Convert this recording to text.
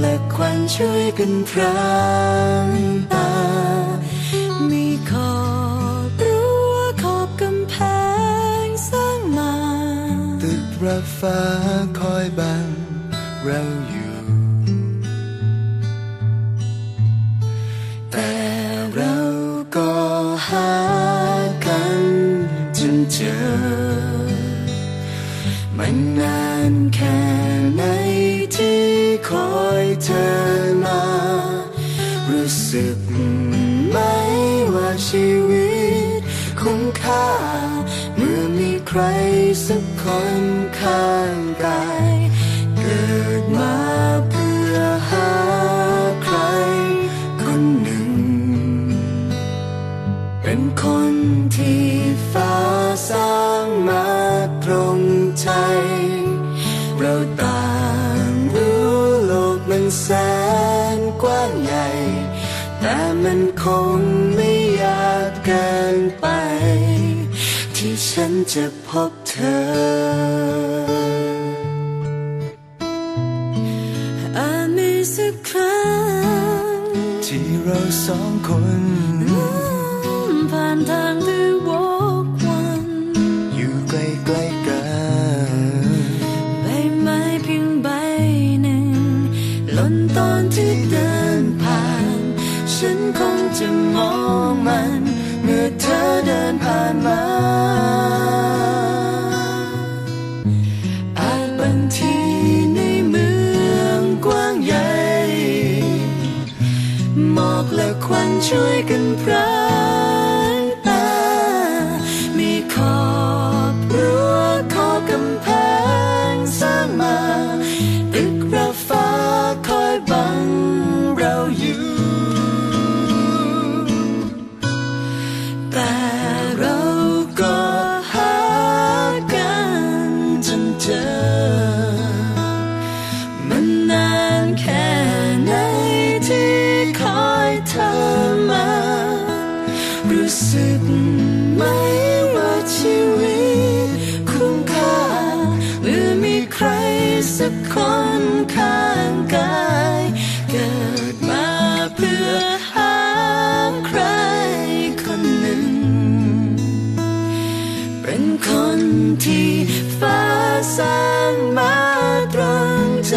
และควันช่วยกันพรางตา มีขอบรั้วขอบกำแพงสร้างมา ตึกระฟ้าคอยบังเราอยู่ คอยเธอมา รู้สึกไหมว่าชีวิตคุ้มค่า เมื่อมีใครสักคนข้างกาย เกิดมา กว้างใหญ่ แต่มันคงไม่ยากเกินไป ที่ฉันจะพบเธออาจมีสักครั้งที่เราสองคนผ่านทางที่วก ฉันคงจะมองมัน เมื่อเธอเดินผ่านมา อาจบางทีในเมืองกว้างใหญ่หมอกและควันช่วยกันพรา สุดไหมว่าชีวิตคุ้มค่า หรือมีใครสักคนข้างกาย เกิดมาเพื่อหาใครคนหนึ่ง เป็นคนที่ฟ้าสร้างมาตรงใจ